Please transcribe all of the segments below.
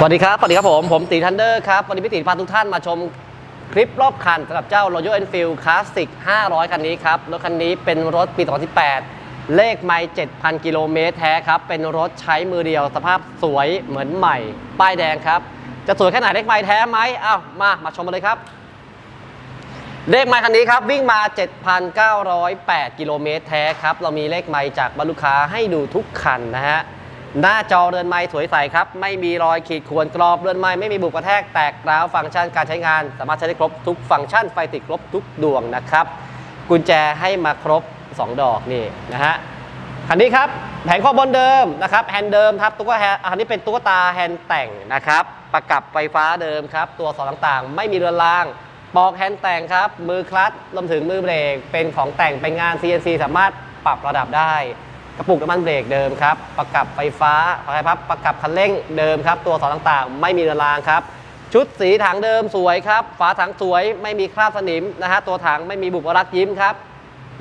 สวัสดีครับ สวัสดีครับผม ผมตีทันเดอร์ครับ วันนี้พี่ตีพาทุกท่านมาชมคลิปรอบคันสำหรับเจ้า Royal Enfield Classic 500 คันนี้ครับ รถคันนี้เป็นรถปี 2018 เลขไม่7,000 กิโลเมตรแท้ครับ เป็นรถใช้มือเดียว สภาพสวยเหมือนใหม่ ป้ายแดงครับ จะสวยแค่ไหนเลขไม่แท้ไหมอ้าวมา มาชมกันเลยครับ เลขไมล์คันนี้ครับ วิ่งมา 7,908 กิโลเมตรแท้ครับ เรามีเลขไมล์จากบรรลุค้าให้ดูทุกคันนะฮะ หน้าจอเรือนไม้สวยใสครับ ไม่มีรอยขีดข่วนกรอบเรือนไม้ไม่มีบุบกระแทกแตกร้าวฟังก์ชันการใช้งาน สามารถใช้ได้ครบทุกฟังก์ชันไฟติดครบทุกดวงนะครับ กุญแจให้มาครบ 2 ดอกนี่นะฮะคันนี้ครับแผงข้อบนเดิมนะครับแฮนด์เดิมครับตุ๊กตาแฮนด์อันนี้เป็นตุ๊กตาแฮนด์แต่งนะครับ ประกับไฟฟ้าเดิมครับ ตัวสอนต่างๆ ไม่มีเรือนรางปอกแฮนด์แต่งครับ มือคลัตช์รวมถึงมือเบรกเป็นของแต่งเป็นงาน CNC สามารถปรับระดับได้ กระปุกน้ำมันเบรกเดิมครับ ประกับไฟฟ้าอะไรครับประกับคันเร่งเดิมครับ ตัวสอนต่างๆ ไม่มีเรือนรางครับ ชุดสีถังเดิมสวยครับ ฝาถังสวยไม่มีคราบสนิมนะฮะ ตัวถังไม่มีบุบรักยิ้มครับ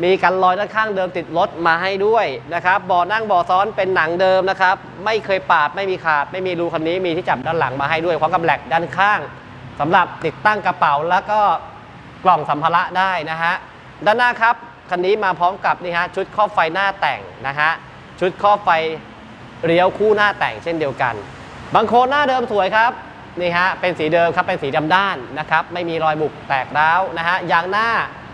มีกันรอยด้านข้างเดิมติดรถมาให้ด้วยนะครับบาะนั่งบาะซ้อนเป็นหนังเดิมนะครับ ไม่เคยปาดไม่มีขาด ไม่มีรูคันนี้มีที่จับด้านหลังมาให้ด้วยพร้อมกับแหลกด้านข้างสำหรับติดตั้งกระเป๋าแล้วก็กล่องสัมภาระได้นะฮะด้านหน้าครับ คันนี้มาพร้อมกับนี่ฮะชุดครอบไฟหน้าแต่งนะฮะชุดครอบไฟเลี้ยวคู่หน้าแต่งเช่นเดียวกัน บางโคนหน้าเดิมสวยครับนี่ฮะเป็นสีเดิมครับเป็นสีดำด้านนะครับไม่มีรอยบุกแตกร้าวนะฮะยางหน้า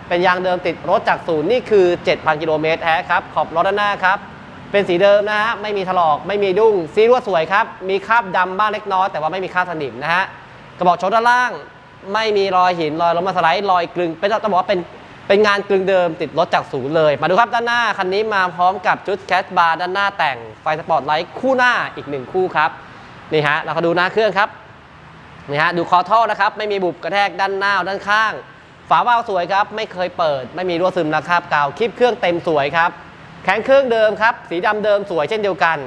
เป็นยางเดิมติดรถจากศูนย์นี่คือ 7,000 กิโลเมตรแท้ครับขอบรถด้านหน้าครับเป็นสีเดิมนะฮะไม่มีถลอกไม่มีดุ้งซีรั่วสวยครับมีคราบดำบ้างเล็กน้อยแต่ว่าไม่มีคราบสนิมนะฮะกระบอกโชว์ด้านล่าง ไม่มีรอยหินรอยลมมาสไลด์รอยกลึงเป็นต้องบอกว่าเป็น เป็นงานกลึงเดิมติดรถจากศูนย์เลย มาดูครับด้านหน้า คันนี้มาพร้อมกับชุดแคสบาร์ด้านหน้าแต่งไฟสปอร์ตไลท์คู่หน้าอีกหนึ่งคู่ครับนี่ฮะเราก็ดูหน้าเครื่องครับนี่ฮะดูคอท่อนะครับ ไม่มีบุบกระแทกด้านหน้าด้านข้าง ฝาว่าวสวยครับ ไม่เคยเปิด ไม่มีรั่วซึมนะครับกาวคลิปเครื่องเต็มสวยครับแข็งเครื่องเดิมครับสีดำเดิมสวยเช่นเดียวกัน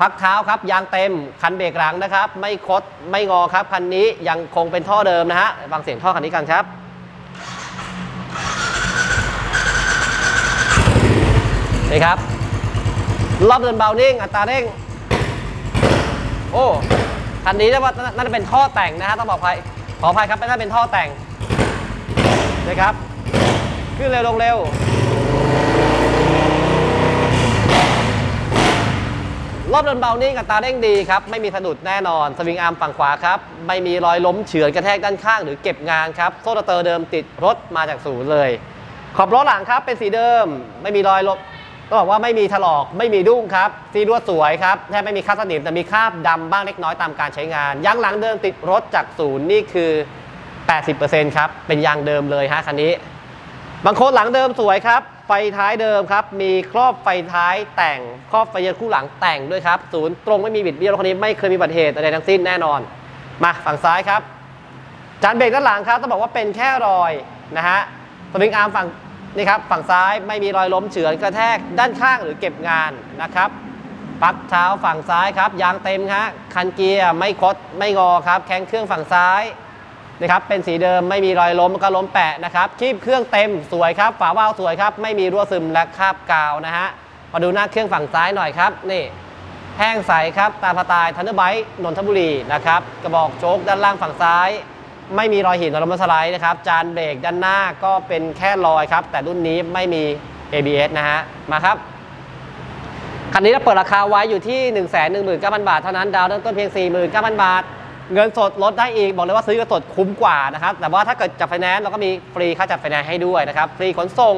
พักเท้าครับยางเต็มคันเบรกหลังนะครับ ไม่คดไม่งอครับคันนี้ยังคงเป็นท่อเดิมนะฮะฟังเสียงท่อคันนี้กันครับ นี่ครับ รอบเดินเบานิ่งอัตราเร่ง โอ้คันนี้น่าว่าน่าจะเป็นท่อแต่งนะฮะต้องบอกภัยขออภัยครับไม่น่าเป็นท่อแต่งนะครับ ขึ้นเร็วลงเร็ว รอบเดินเบานิ่งอัตราเร่งดีครับ ไม่มีสะดุดแน่นอนสวิงอาร์มฝั่งขวาครับ ไม่มีรอยล้มเฉือนกระแทกด้านข้างหรือเก็บงานครับ โซ่ตะเตอร์เดิมติดรถมาจากศูนย์เลย ขอบล้อหลังครับเป็นสีเดิม ไม่มีรอยลบ ต้องบอกว่าไม่มีถลอกไม่มีดุ้งครับสีรวดสวยครับแทบไม่มีคราบสนิมแต่มีคราบดำบ้างเล็กน้อยตามการใช้งานยางหลังเดิมติดรถจากศูนย์นี่คือ 80%ครับเป็นยางเดิมเลยฮะคันนี้ บางโคนหลังเดิมสวยครับ ไฟท้ายเดิมครับ มีครอบไฟท้ายแต่งครอบไฟเยอะคู่หลังแต่งด้วยครับศูนย์ตรงไม่มีบิดเบี้ยวรถคันนี้ไม่เคยมีอุบัติเหตุอะไรทั้งสิ้นแน่นอน มาฝั่งซ้ายครับจานเบรกด้านหลังครับต้องบอกว่าเป็นแค่รอยนะฮะสวิงอาร์มฝั่ง นี่ครับฝั่งซ้ายไม่มีรอยล้มเฉือนกระแทกด้านข้างหรือเก็บงานนะครับปักเท้าฝั่งซ้ายครับยางเต็มฮะคันเกียร์ไม่คดไม่งอครับ แข้งเครื่องฝั่งซ้ายนะครับเป็นสีเดิมไม่มีรอยล้มก็ล้มแปะนะครับคีบเครื่องเต็มสวยครับฝาว่าวสวยครับไม่มีรั่วซึมและคราบกาวนะฮะมาดูหน้าเครื่องฝั่งซ้ายหน่อยครับนี่แห้งใสครับตามสไตล์ทันเดอร์ไบต์นนทบุรีนะครับกระบอกโชคด้านล่างฝั่งซ้าย ไม่มีรอยหินรอยล้มสไลด์นะครับ จานเบรกด้านหน้าก็เป็นแค่รอยครับ แต่รุ่นนี้ไม่มี ABS นะฮะ มาครับ คันนี้เราเปิดราคาไว้อยู่ที่ 1 1 9 0 0 0 บาท เท่านั้น ดาวน์เริ่มต้นเพียง 49,000 บาท เงินสดลดได้อีก บอกเลยว่าซื้อเงินสดคุ้มกว่านะครับ แต่ว่าถ้าเกิดจัดไฟแนนซ์เราก็มีฟรีค่าจัดไฟแนนซ์ให้ด้วยนะครับ ฟรีขนส่ง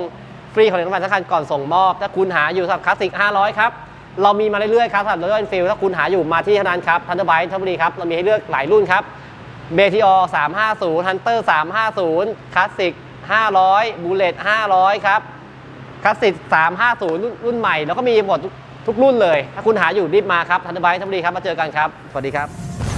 ฟรีของรางวัลสำคัญก่อนส่งมอบ ถ้าคุณหาอยู่สำหรับคลาสสิก500 ครับเรามีมาเรื่อยๆครับสำหรับรถยนต์ฟิลถ้าคุณหาอยู่มาที่เท่านั้นครับทันเดอร์ไบต์ทันบุรีครับ เรามีให้เลือกหลายรุ่นครับ เบทีอ350ฮันเตอร์350คลาสสิก500บูเลต500 ครับคลาสสิก350รุ่นรุ่นใหม่ แล้วก็มีหมดทุกรุ่นเลย ถ้าคุณหาอยู่รีบมาครับทันเดอร์ไบต์ทันบุรีครับ มาเจอกันครับ สวัสดีครับ